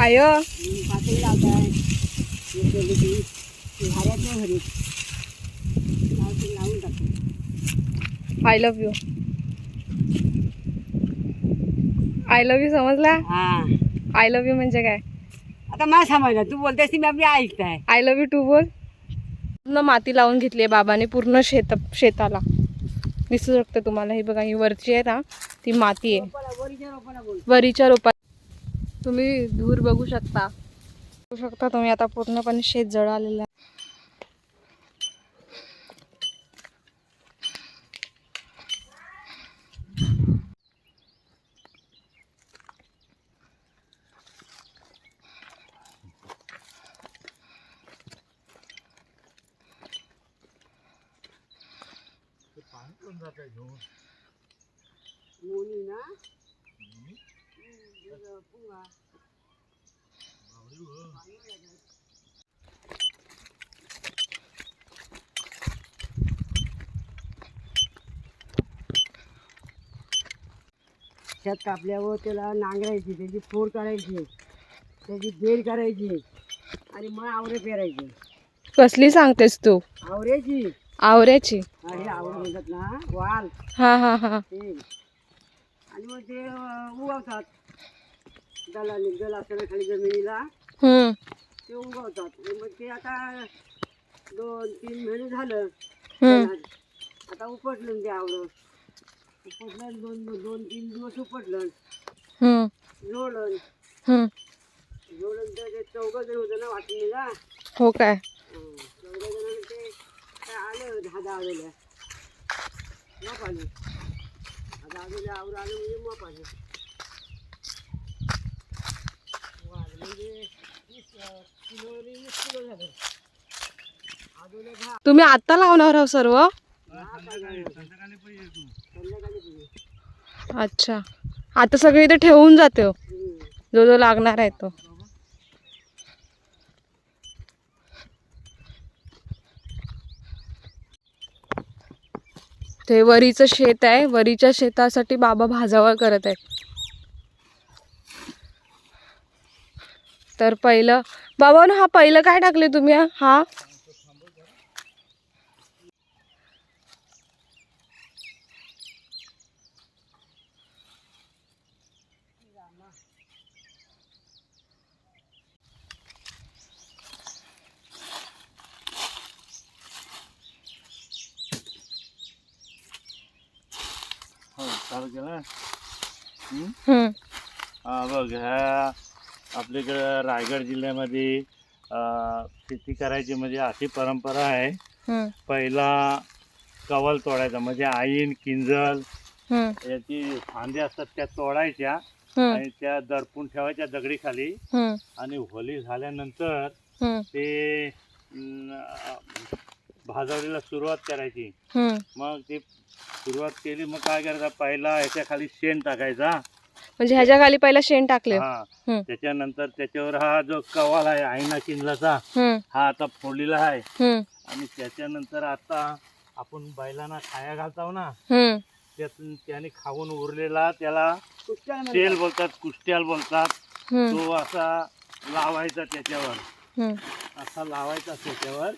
I. I love you I love you समजला? हा. I love you म्हणजे काय? आता मला समजलं. तू बोलतेस ती मी आपली ऐकताय आय लव्ह यू टू बोल. पूर्ण माती लावून घेतली आहे बाबाने पूर्ण शेत शेताला. दिसू शकतं तुम्हाला. ही बघा ही वरची आहे ना ती माती आहे. वरीच्या रोपा रोपात तुम्ही धूर बघू शकता. बघू शकता तुम्ही आता पूर्णपणे शेत जळालेलं आहे. कापल्यावर त्याला नांगरायची त्याची फोड करायची त्याची बेड करायची आणि मग आवरे पेरायचे. कसली सांगतेस तू? आवऱ्याची. आवऱ्याची. हे आवरे म्हणतात ना वाल. हा हा हा. ते. आणि मग ते अं, उगवतात. दलाली दल असताना खाली जमिनीला. हम्म. ते उगवतात. आणि मग ते आता दोन तीन महिने झालं. हम्म. आता उपटलं ते आवडं उपटलं दोन दोन तीन दिवस उपटलं हम्म. हम्म. तर ते चौघं जण होतं ना वाटणीला. हो काय? चौघं ते काय आलं? दहा दहा आलेल्या. आले. आलं म्हणजे आले. वाल म्हणजे वीस अं, किलो आणि वीस किलो झालं. अजून एक तुम्ही आता लावणार आहोत सर्व? अच्छा. आता सगळी इथे ठेवून जाते हो. जो जो लागणार आहे तो. ते वरीचं शेत आहे. वरीच्या शेतासाठी बाबा भाजावळ करत आहेत. तर पहिलं बाबा हा पहिलं काय टाकले तुम्ही हा? केलं हं? हम्म, हा बघ ह्या आपल्याकडं रायगड जिल्ह्यामध्ये अं, शेती करायची म्हणजे अशी परंपरा आहे. हम्म, पहिला कवल तोडायचा म्हणजे आईन किंजल हम्म, याची फांदे असतात त्या तोडायच्या हम्म, आणि त्या दडपून ठेवायच्या दगडीखाली. हम्म, आणि होली झाल्यानंतर हम्म, ते अं, भाजवडीला सुरुवात करायची. हम्म. मग ते सुरुवात केली मग काय करायचं? पहिला ह्याच्या खाली शेण टाकायचा. म्हणजे ह्याच्या खाली पहिला शेण टाकले. हा. हम्म. त्याच्यानंतर त्याच्यावर हा जो कवाल आहे आईना किंजलाचा हम्म, हा आता फोडलेला आहे. हम्म, आणि त्याच्यानंतर आता आपण बैलांना खाया घालताव ना हम्म, त्यातून त्याने खाऊन उरलेला त्याला? तेल बोलतात कुष्ट्याल बोलतात. हम्म, तो असा लावायचा त्याच्यावर. हम्म. असा लावायचा त्याच्यावर.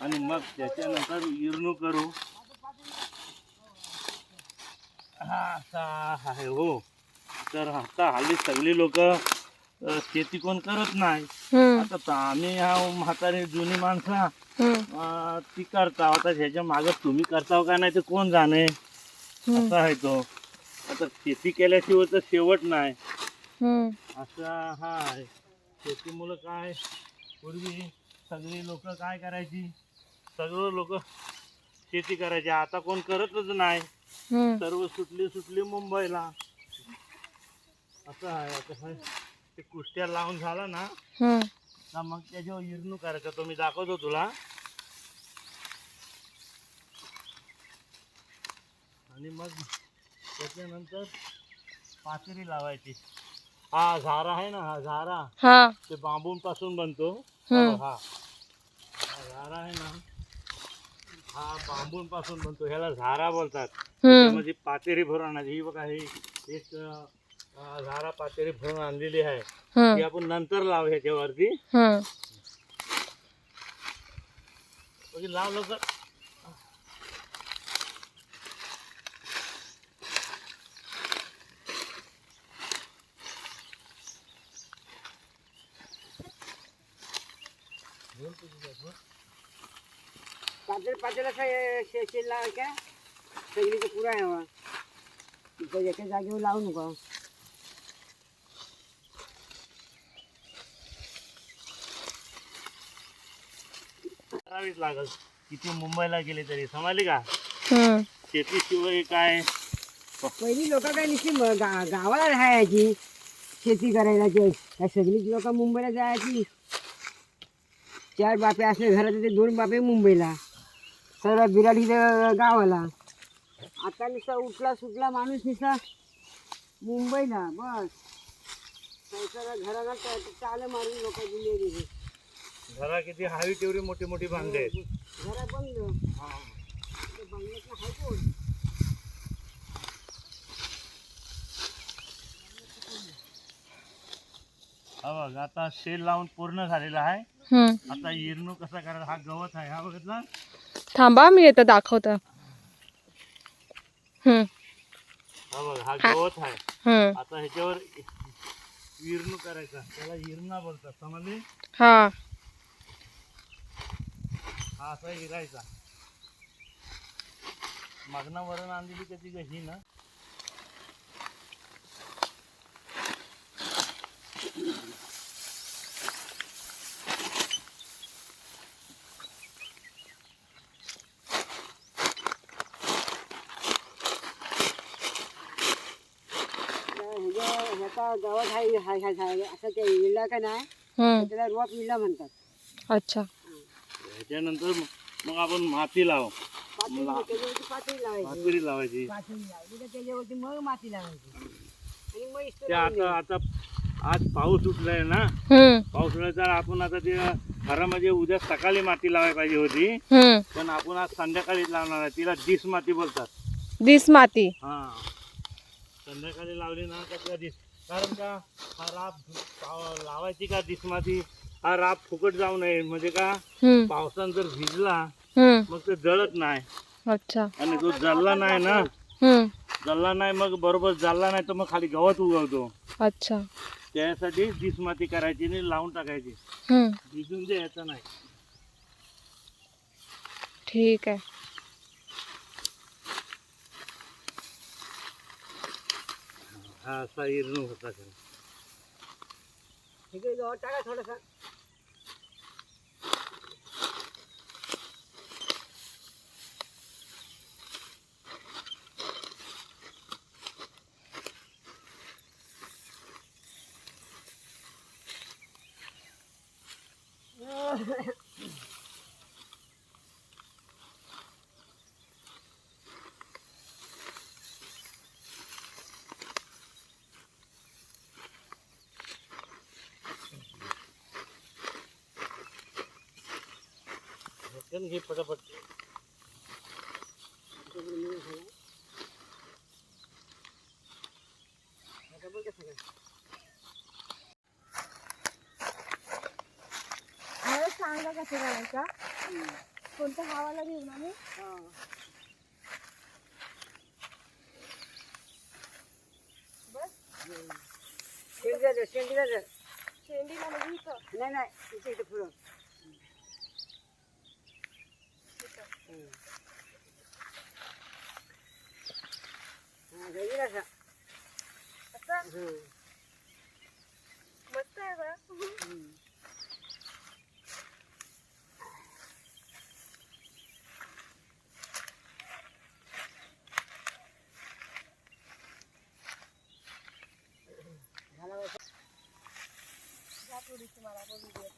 आणि मग त्याच्यानंतर इरणू करू. हा असा आहे हो. तर आता हल्ली सगळी लोक शेती कोण करत नाही. आता आम्ही ह्या म्हातारी जुनी माणसं ती करता. आता ह्याच्या मागं तुम्ही करताव का नाही ते कोण जाणे? असं आहे तो. आता शेती केल्याशिवाय तर शेवट नाही. असा हा आहे. शेतीमुळं काय? पूर्वी सगळी लोक काय करायची? सगळं लोक शेती करायची. आता कोण करतच नाही. हम्म. सर्व सुटली सुटली मुंबईला. असं आहे आता हे ते कुष्ट्या लावून झाला ना हम्म. का मग त्याच्यावर इरणू करायचा. तो मी दाखवतो तुला. आणि मग त्याच्यानंतर पाचरी लावायची. हा झारा आहे ना हा झारा. हा. ते बांबूंपासून बनतो. हम्म. हा झारा आहे ना. हा बांबून पासून बनतो. ह्याला झारा बोलतात. हम्म. त्यामध्ये पातेरी भरून आणायची. ही बघा ही एक अं, झारा पातेरी भरून आणलेली आहे. ती हम्म आपण नंतर लाव ह्याच्यावरती. हम्म. म्हणजे लाव लवकर पातेल पातेल असं शे शेल लावायच्या सगळीचं पुरा आहे हवा. तिथं एका जागेवर लावू नको. करावीच लागल. किती मुंबईला गेले तरी. समजली का? हम्म. शेतीशिवाय काय? पहिली लोक काय नुसती गावाला राहायची. शेती करायला सगळीच लोक मुंबईला जायची. चार बापे असले घरात ते दोन बापे मुंबईला. सर्व बिराड इथं गावाला. आता नुसता उठला सुटला माणूस नुसता मुंबईला बस. संसारा घराला चाल मारून लोक दिले गेले घरा किती हवी तेवढी मोठी मोठी बांधले आहेत. घरा बंद. ते बंगल्यातलं हाय. कोण हा बघ आता शेल लावून पूर्ण झालेला आहे. हम्म. आता इरणू कसा करायला हा गवत आहे. हा बघितला? थांबा मी येतं दाखवतं. हम्म. हा बघ हा गवत आहे. हम्म. आता ह्याच्यावर इरणू करायचा. त्याला इरणा बोलतात समजले? हा. हा असा इरायचा. मागना वरण आणलेली कधी कशी ना. ह्याचा गावात हाय हाय हाय असं ते विळला का नाही हम्म. त्याला रोप विळला म्हणतात. अच्छा. ह्याच्यानंतर मग- मग आपण माती लाव. त्याच्यावरती पातेली लावायची. पातळी लावायची. का त्याच्यावरती मग माती लावायची. आणि मग इस्त्री ते आता आता आज पाऊस उठलाय ना हम्म. पाऊस उठलाय तर आपण आता ते घरामध्ये उद्या सकाळी माती लावायला पाहिजे होती. हम्म. पण आपण आज संध्याकाळी लावणार आहे. तिला दिस माती बोलतात. दिस माती. हा. संध्याकाळी लावली ना का तिला दिस. कारण का हा राब लावायची का दिस माती हा राब फुकट जाऊ नये. म्हणजे का? पावसानं जर भिजला मग ते जळत नाही. अच्छा. आणि तो जळला नाही ना? जळला नाही मग बरोबर जळला नाही तर मग खाली गवत उगवतो. अच्छा. त्यासाठी दिस माती करायची आणि लावून टाकायची. भिजून द्यायचं नाही. ठीक आहे. हा असा इरणू होता खरं. इकडे गवत टाका थोडासा ढक्कन घे पटापट सांगा कसं करायचा कोणत्या गावाला घेऊन आम्ही शेंडीला शेंडीला. शेंडीला म्हणजे इथं. नाही नाही इथे इथे पुढं. हा, जाईल असा. असं हं. मस्त आहे बा झाला बा. जा थोडीशी मला पण video.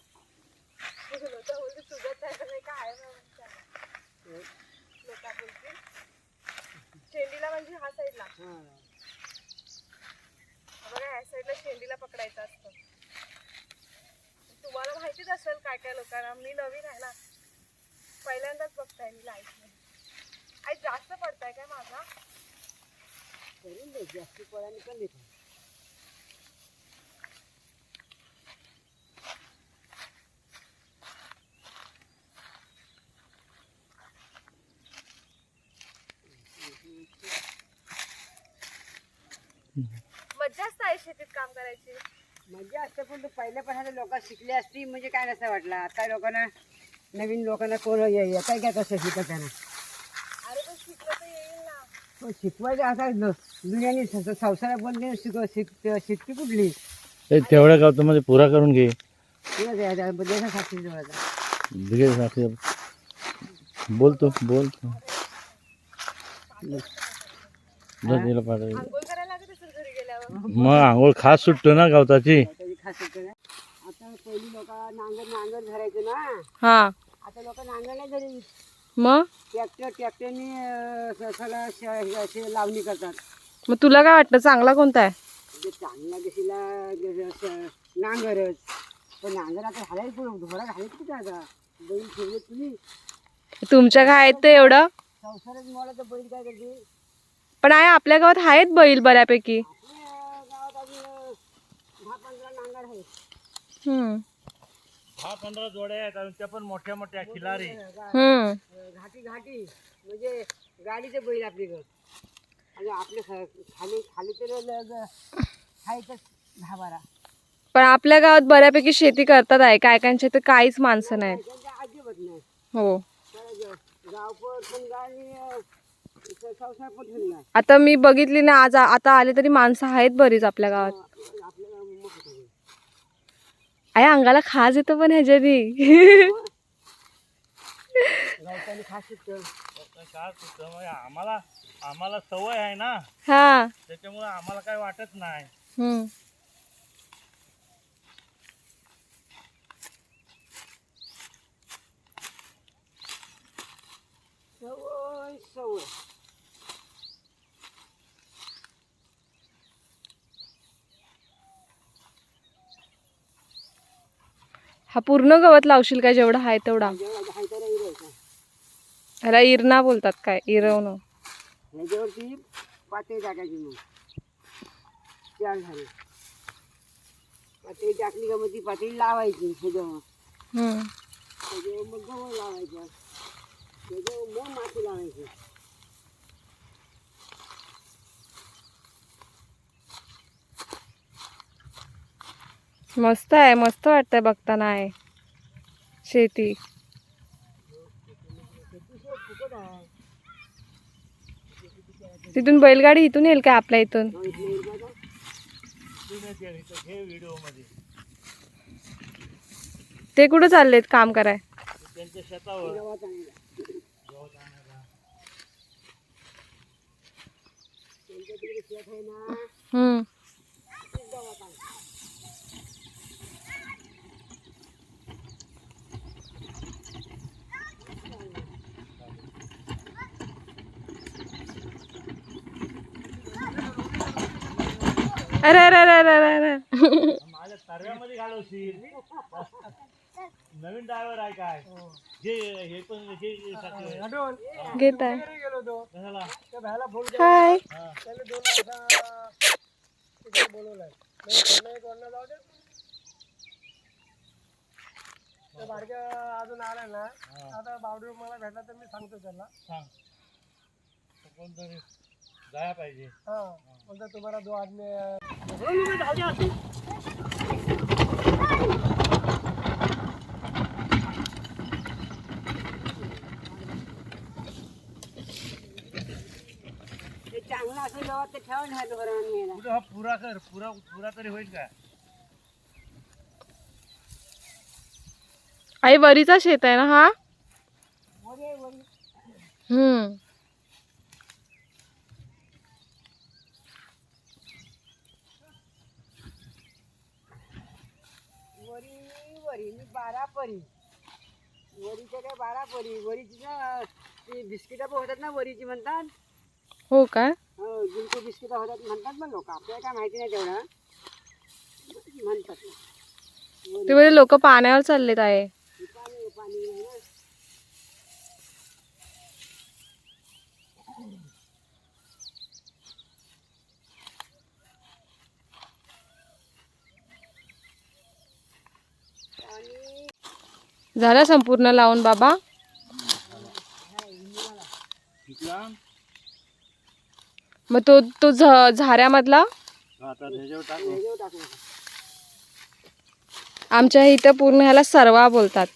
लोकं बोलतील, तुझंच आहे तर नाही का आहे बा म्हणतात. लोकं बोलतील. शेंडीला म्हणजे हा साईडला हा. बघा ह्या साईडला शेंडीला काय लोकांना मी नवीन आहे ना पहिल्यांदाच बघताय मी लाईफमध्ये. आई जास्त पडताय काय माझा? करून दे जास्त पोळ्याने पण देतो मज्जा असते आई शेतीत काम करायची. मजा असते पण तो पहिल्यापासून लोक शिकले असती म्हणजे काय नसतं वाटलं. आता लोकांना नवीन लोकांना कोण येता काय कसं शिकत त्यांना? अरे पण शिकलं तर येईल ना. पण शिकवायचं आता दुनियाने शिक शिक शिकते कुठली? तेवढ्या गावतामध्ये पुरा करून घे. तुला जा तिला पाठव. आंघोळ करायला लागत असेल घरी गेल्यावर मग आंघोळ खास सुटतो ना गवताची. आता पहिली लोक नांगर नांगर धरायचं ना. हा. आता लोक नांगर नाही धरी मग? ट्रॅक्टर ट्रॅक्टरने सगळं श- असे लावणी करतात. मग तुला काय वाटतं? चांगला कोणता आहे? म्हणजे चांगला दिशीला नांगरच. पण नांगर आता घालायला घोडा घालायचं कुठे आता? बैल ठेवले तुम्ही. तुमच्या काय आहेत ते एवढं? संसारच मला तर बैल काय करते? पण आहे आपल्या गावात आहेत बैल बऱ्यापैकी आपल्या गावात अजून दहा पंधरा नांगर हा पंधरा जोड्या आहेत आणि त्या पण मोठ्या मोठ्या खिलारी. हम्म. घाटी घाटी म्हणजे गाडीचे बैल आपली आणि आपले ख- खाली खाली तर खायचं दहा बारा. पण आपल्या गावात बऱ्यापैकी शेती करतात आहे. काय कायच्या तर काहीच माणसं नाही त्यांच्या अजिबात नाही. हो. पण संसार पण आता मी बघितली ना आज आता आले तरी माणसं आहेत बरीच आपल्या गावात. आहे अंगाला खाज येतं पण ह्याच्यानी. आम्हाला आम्हाला सवय आहे ना. हा. त्याच्यामुळे आम्हाला काय वाटत नाही. हम्म. सवय सवय. हा पूर्ण गवत लावशील काय जेवढा आहे तेवढा? ह्याला इरणा बोलतात काय? इरवणं. ह्याच्यावरती टाकायची मग. चार झाले. पातळी टाकली का मग ती पातळी लावायची ह्याच्यावर हम्म. त्याच्यावर मग गवळ लावायचं. त्याच्यावर मग माती लावायची. मस्त आहे मस्त वाटतंय बघताना आहे. शेती. तिथून बैलगाडी इथून येईल का आपल्या इथून? ते कुठं चाललेत काम कराय? हम्म. अरे अरे अरे अरे अरे अरे। माझ्या तरव्यामध्ये घालवशील नवीन ड्रायव्हर आहे काय? जे हे पण हे टाकलंय. घेत आहे कशाला? हाय. हा. अजून आला ना. आता बावडी मला भेटला तर मी सांगतो त्याला सांग. तो कोणतरी जाया पाहिजे. हा. म्हणजे तुम्हाला दो आदमी हा पुरा कर पुरा पुरा तरी होईल का आई वरीचा शेत आहे ना हा. हम्म वरी मी बारा परी वरीच्या काय बारा परी वरीची ना ती बिस्किटं पण होतात ना वरीची म्हणतात. हो काय हो जिंकू बिस्किटं होतात म्हणतात पण लोक. आपल्याला काय माहिती नाही तेवढं. म्हणतात. ते लोक पाण्यावर चाललेत आहे. पाणी पाणी नाही ना झालं संपूर्ण लावून बाबा? मग तो तो झाऱ्यामधला? आमच्या इथं पूर्ण ह्याला सरवा बोलतात.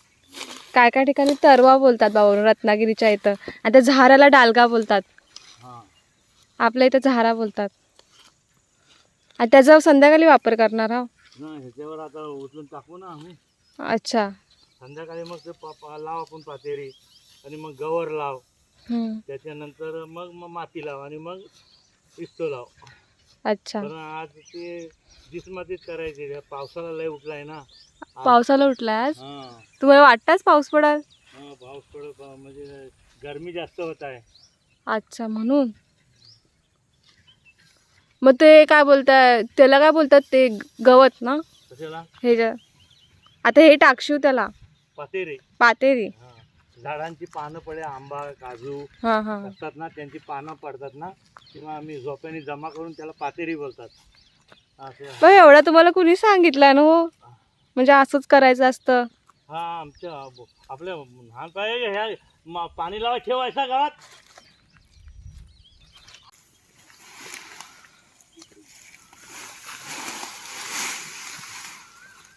काय काय ठिकाणी तरवा बोलतात बाबा रत्नागिरीच्या इथं. आणि त्या झाऱ्याला डालगा बोलतात. आपल्या इथं झारा बोलतात. आणि त्याचा संध्याकाळी वापर करणार हा अच्छा. संध्याकाळी मग ते पा- पा- लाव आपण पातेरी आणि मग गवर लाव. हम्म. त्याच्यानंतर मग मग माती लाव आणि मग इस्तो लाव. अच्छा. पण आज ते दिसमातीच करायचे पावसाला लय उठलाय ना. पावसाला उठलाय आज? हा. तुम्हाला वाटताच पाऊस पडाल? हा पाऊस पडत म्हणजे गरमी जास्त होत आहे. अच्छा म्हणून? मग ते काय बोलताय त्याला काय बोलतात ते गवत ना? कशाला? हे जे- आता हे टाकशीव त्याला? पातेरी. पातेरी. हा. झाडांची पानं पडे आंबा काजू हां हां असतात ना त्यांची पानं पडतात ना किंवा आम्ही झोप्याने जमा करून त्याला पातेरी बोलतात. असे एवढा तुम्हाला कुणी सांगितलं ना हो? म्हणजे असंच करायचं असतं. हा आमच्या आपल्या ह्या म- पाणी लावा ठेवायचा गावात.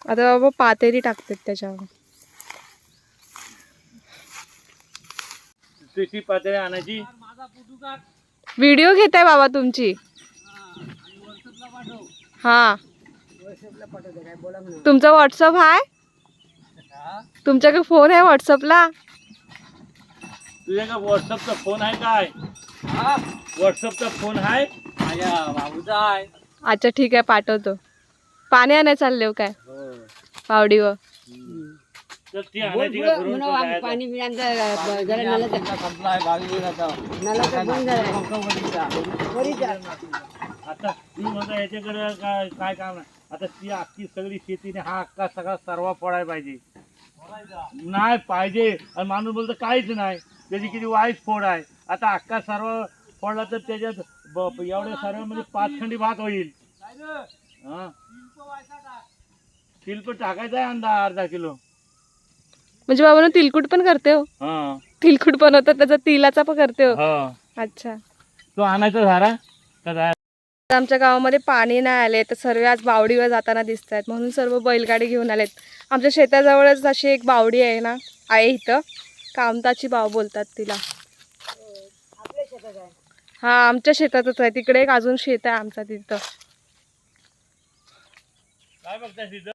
आता बाबा पातेरी टाकतात त्याच्यावर. ती पातेरी आणायची. व्हिडिओ घेताय बाबा तुमची. हा. तुमचा व्हॉट्सअप आहे तुमच्याकडे फोन आहे व्हॉट्सअपला तुझ्या का व्हॉट्सअपचा फोन आहे काय? व्हॉट्सअपचा फोन आहे? बाबूचा आहे. अच्छा ठीक आहे पाठवतो. पाणी आणायला चालले हो काय? हो. पावडीवर. पाणी. आता. तू म्हणता याच्याकडे काय काय काम आहे? आता ती अख्खी सगळी शेतीने हा अख्खा सगळा सर्व फोडायला पाहिजे. नाही पाहिजे. आणि माणूस बोलतो काहीच नाही. त्याची किती वाईट फोड आहे. आता अख्खा सर्व फोडला तर त्याच्यात एवढ्या सर्व म्हणजे पाच खंडी भात होईल. हा? शिल्प टाकायचा आहे अंदा अर्धा किलो. म्हणजे बाबा तिलकुट पण करते हो. हा. तिलकुट बनवतात त्याचा तिलाचा पण करते हो. हा. अच्छा. तो आणायचा झारा आमच्या गावामध्ये पाणी नाही आले तर सर्व आज बावडीवर जाताना दिसत आहेत म्हणून सर्व बैलगाडी घेऊन आलेत. आमच्या शेताजवळच अशी एक बावडी आहे ना आहे इथं. कामताची बाव बोलतात तिला. हा आमच्या शेतातच आहे. तिकडे एक अजून शेत आहे आमचा तिथं. काय बघताय तिथं?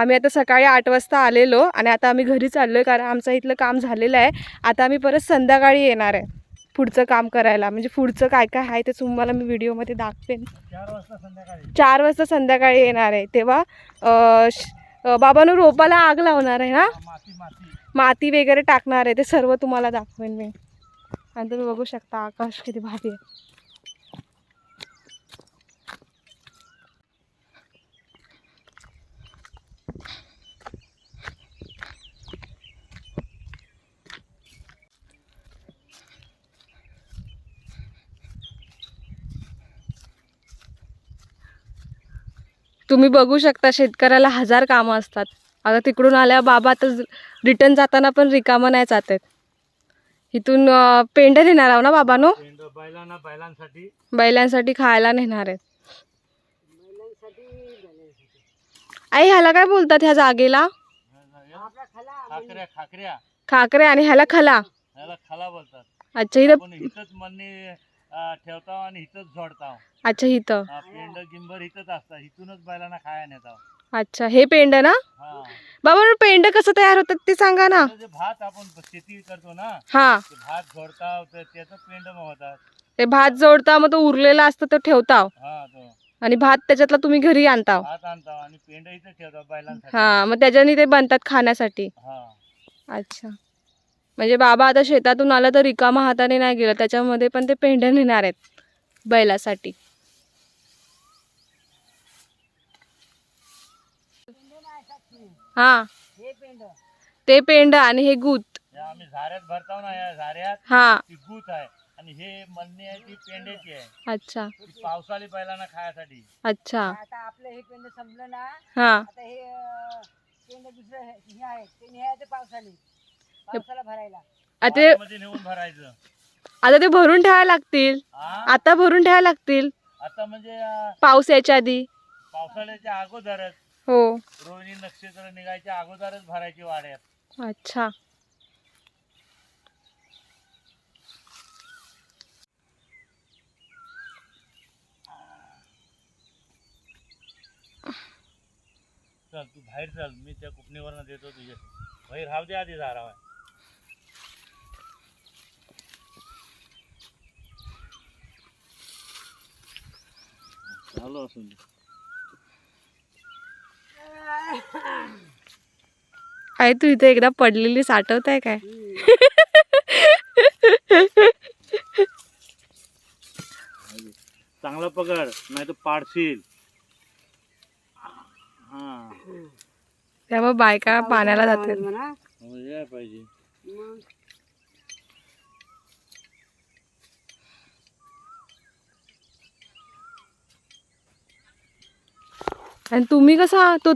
आम्ही आता सकाळी आठ वाजता आलेलो आणि आता आम्ही घरी चाललो आहे कारण आमचं इथलं काम झालेलं आहे. आता आम्ही परत संध्याकाळी येणार आहे पुढचं काम करायला. म्हणजे पुढचं काय काय आहे ते तुम्हाला मी व्हिडिओमध्ये दाखवेन. चार वाजता संध्याकाळी. येणार आहे. तेव्हा बाबानं रोपाला आग लावणार आहे ना? माती वगैरे टाकणार आहे. ते सर्व तुम्हाला दाखवेन मी. आणि तुम्ही बघू शकता आकाश किती भारी आहे. तुम्ही बघू शकता शेतकऱ्याला हजार कामं असतात. आता तिकडून आल्या बाबा आता रिटर्न जाताना पण रिकामं नाही जात आहेत. इथून अं, पेंड्या नेणार आहो ना बाबानो? पेंड बैलांना बैलांसाठी. बैलांसाठी खायला नेणार आहेत. आई ह्याला काय बोलतात ह्या जागेला? खाकऱ्या खाकरे आणि ह्याला खला. ह्याला खला बोलतात. अच्छा इथं ठेवतो आणि हिथंच झोडतो अच्छा इथं. पेंड गिंबर हिथंच असतात. हिथूनच बैलांना खाया नेतो अच्छा हे पेंड ना? हा. बाबा पेंड कसं तयार होतात ते सांगा ना. आता जे भात आपण शेती करतो ना हा. ते भात झोडता तर त्याचं पेंड मग होतात. ते भात जोडता मग तो उरलेला असतं तो ठेवता हा तो. आणि भात त्याच्यातला तुम्ही घरी आणता भात आणतो आणि पेंड इथं ठेवतो बैलांसाठी. हा मग त्याच्याने ते बनतात खाण्यासाठी. हा. अच्छा. म्हणजे बाबा आता शेतातून आला तर रिकामा हाताने नाही गेलं त्याच्यामध्ये पण ते पेंढ्या नेणार आहेत बैलासाठी. हा. हे पेंड ते पेंड आणि हे गुत. हे आम्ही झाऱ्यात भरतो ना या झाऱ्यात हा. ती गुत आहे. आणि हे मलनी आहे ती पेंड्याची आहे. अच्छा. ती पावसाळी बैलांना खायासाठी. अच्छा. आता आपलं हे पेंड संपलं ना हा. आता हे अं, शेंड दुसरं हे हे आहे. ते न्यायचं पावसाला भरायला. आता ते- मध्ये नेऊन भरायचं. आता ते भरून ठेवायला लागतील. हा? आता भरून ठेवायला लागतील. आता म्हणजे अं, पाऊस यायच्या आधी. पावसाळ्याच्या अगोदरच. हो. रोहिणी नक्षत्र निघायच्या अगोदरच भरायची वाड्यात. अच्छा. चल तू बाहेर चल. मी त्या कुपणीवरनं देतो तुझ्या. बाहेर राहू दे आधी झाला चालू असून. दे. आहे तू इथे एकदा पडलेली साठवत आहे काय? चांगला पकड नाही तर पाडशील. हा. त्यामुळे बायका पाण्याला जातील. म्हणा. हो, पाहिजे. आणि तुम्ही कसा तो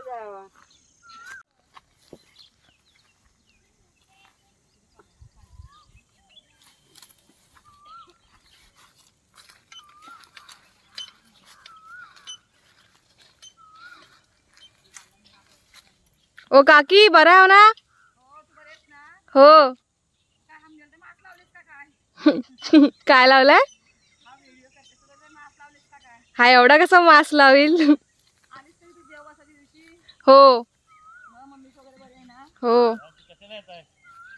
जावा ओ काकी बरं आहे ना? हो. काय लावलाय? हा एवढा कसा मास्क लावेल? हो. हो.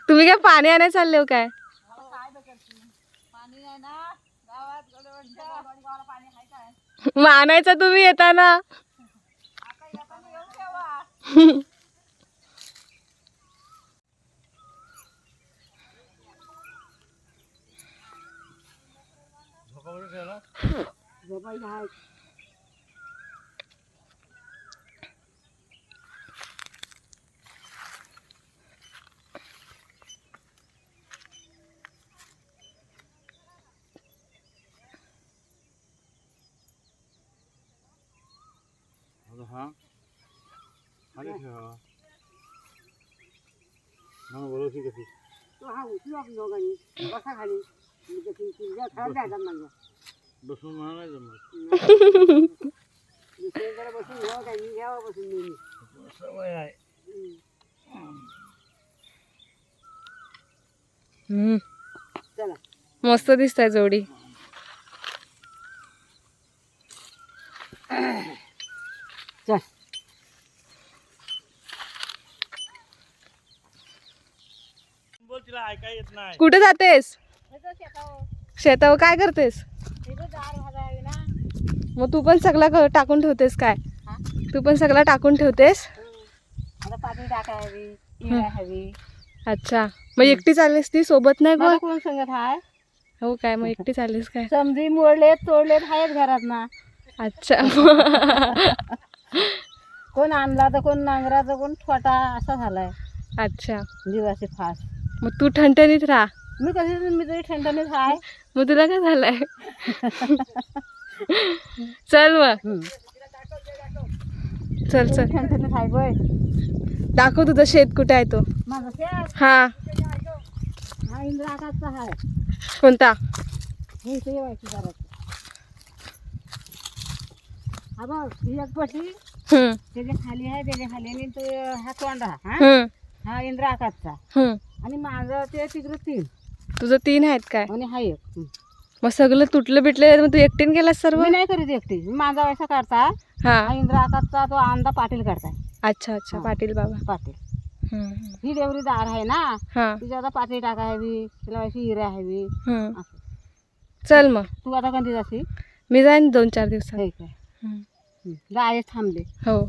तुम्ही काय पाणी आणायला चालले हो काय? मग आणायचं तुम्ही येताना. झोपाकडे ठेवला झोपायला हाय आता हा खाली ठेवा मग बोलवशी कशी तो हा उठलो बसून मला नाही जमत मस्त दिसताय जोडी. चल. बोल तिला ऐकाय येत नाही. कुठे जातेस? शेतावर काय करतेस? मग तू पण सगळा टाकून ठेवतेस काय? तू पण सगळा टाकून ठेवतेस? पाणी टाकाय हवी इळा हवी. अच्छा. मग एकटी चाललीस ती सोबत नाही मला कोण? सांगत हाय? हो काय मग एकटी चाललीस काय? समजी मोडलेत तोडलेत आहेत घरात ना अच्छा. कोण आणला तर कोण नांगराचा कोण छोटा असा झालाय. अच्छा. जीवाचे फास. मग तू ठणठणीत राहा. मी कधी मी तरी ठणठणीत हाय. मग तुला काय झालंय? चल मग. चल चल. दाखव तुझं शेत कुठे आहे तो. हा. हा इंद्र आकाशचा हाय कोणता खाली आहे त्याच्याखाली तो हा तोंडा हा? हा इंद्र आकाशचा. आणि माझं ते तिकडं तीन. तुझं तीन आहेत काय? आणि हा एक. मग सगळं तुटलं बिटलं मग तू एकटीन केलास सर्व? मी नाही करीत एकटी. मी माझा वैसा काढता. हा. इंद्र आकाशचा तो आंदा पाटील करताय अच्छा अच्छा. हा. पाटील बाबा. पाटील. हम्म. ही देवरी दार आहे ना? हा. तिच्या आता पाठी टाका हवी तिला अशी हिरा हवी. हम्म. असं. चल मग. तू आता कधी जाशी मी जाईन दोन चार दिवसात. काय हम्म. थांबले. हो.